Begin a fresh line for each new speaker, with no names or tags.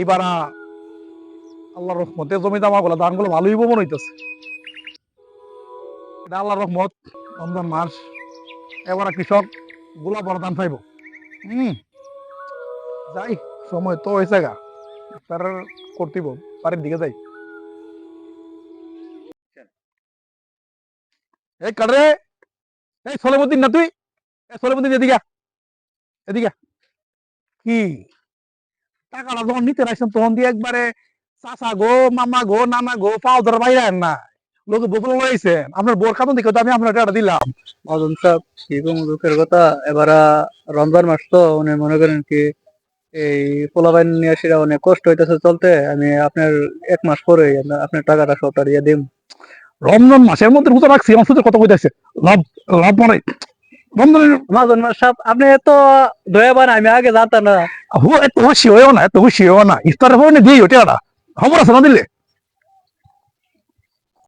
এইবার আল্লাহর রহমতে জমি জামা গুলো ধানগুলো ভালোই মনে হইতেছে। এটা আল্লাহর রহমত, রমজান মাস, এবার কৃষক গোলা বড় ধান পাইব হম। যাই, সময় তো হয়েছে গা। তার করতিব বাড়ির দিকে যাই। এই কাটরে এই সলেমুদ্দিন না তুই? এই সলেমুদ্দিন এদিকে। এদিকে কি? টাকাটা যখন নিতে রাখছেন তখন দিয়ে একবারে চাচা গো মামা গো নানা গো পাও ধরে বাইরে আন না। লোকে বোতল লাগাইছেন আপনার বোর খাতন দেখে তো আমি আপনার টাকা দিলাম।
মদন সাহেব দুঃখের কথা? এবার রমজান মাস তো উনি মনে করেন কি এই পোলাবাইন নিয়ে সেটা অনেক কষ্ট হইতেছে চলতে। আমি আপনার এক মাস পরে আপনার টাকাটা সবটা দিয়ে দিম।
রমজান মাসের মধ্যে রোজা রাখছি আমার সাথে কথা কইতেছে। লাভ লাভ মানে
মাস সাহেব আপনি এত দয়াবান আমি আগে জানতাম না।
হো এত খুশি হয়েও না এত খুশি হয়েও না। ইফতারের পরে দিই ওটা খবর আছে না দিলে?